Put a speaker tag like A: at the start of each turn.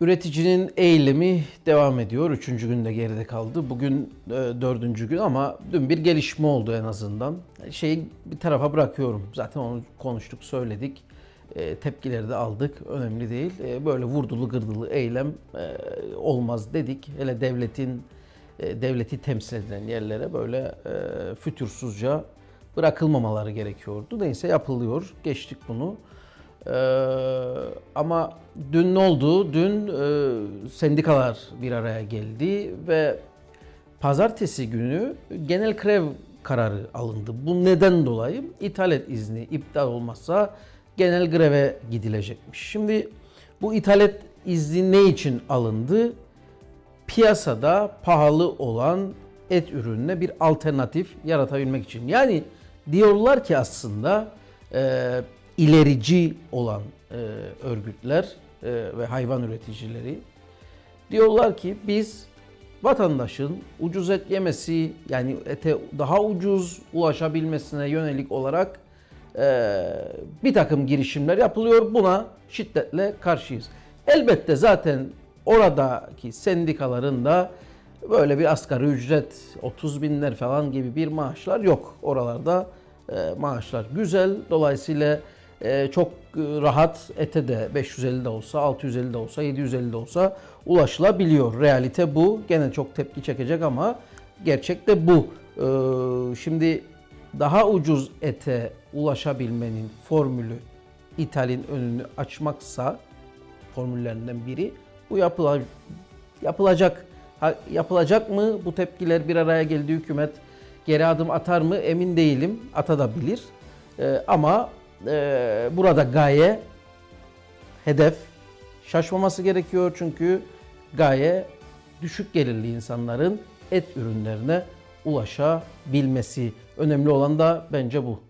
A: Üreticinin eylemi devam ediyor. Üçüncü günde geride kaldı. Bugün e, dördüncü gün ama dün bir gelişme oldu en azından. Şeyi bir tarafa bırakıyorum. Zaten onu konuştuk, söyledik. E, tepkileri de aldık. Önemli değil. E, böyle vurdulu gırdılı eylem e, olmaz dedik. Hele devletin e, devleti temsil edilen yerlere böyle e, fütursuzca bırakılmamaları gerekiyordu. Neyse yapılıyor. Geçtik bunu. Ee, ama dün ne oldu? Dün e, sendikalar bir araya geldi ve pazartesi günü genel grev kararı alındı. Bu neden dolayı ithalat izni iptal olmazsa genel greve gidilecekmiş. Şimdi bu ithalat izni ne için alındı? Piyasada pahalı olan et ürününe bir alternatif yaratabilmek için. Yani diyorlar ki aslında e, ilerici olan e, örgütler e, ve hayvan üreticileri diyorlar ki biz vatandaşın ucuz et yemesi yani ete daha ucuz ulaşabilmesine yönelik olarak e, bir takım girişimler yapılıyor. Buna şiddetle karşıyız. Elbette zaten oradaki sendikaların da böyle bir asgari ücret 30 binler falan gibi bir maaşlar yok. Oralarda e, maaşlar güzel. Dolayısıyla e, çok rahat ete de 550 de olsa, 650 de olsa, 750 de olsa ulaşılabiliyor. Realite bu. Gene çok tepki çekecek ama gerçek de bu. E, şimdi daha ucuz ete ulaşabilmenin formülü ithalin önünü açmaksa formüllerinden biri bu yapıla, yapılacak. Yapılacak mı? Bu tepkiler bir araya geldi hükümet geri adım atar mı emin değilim. Atabilir. Ee, ama e, burada gaye hedef şaşmaması gerekiyor çünkü gaye düşük gelirli insanların et ürünlerine ulaşabilmesi. Önemli olan da bence bu.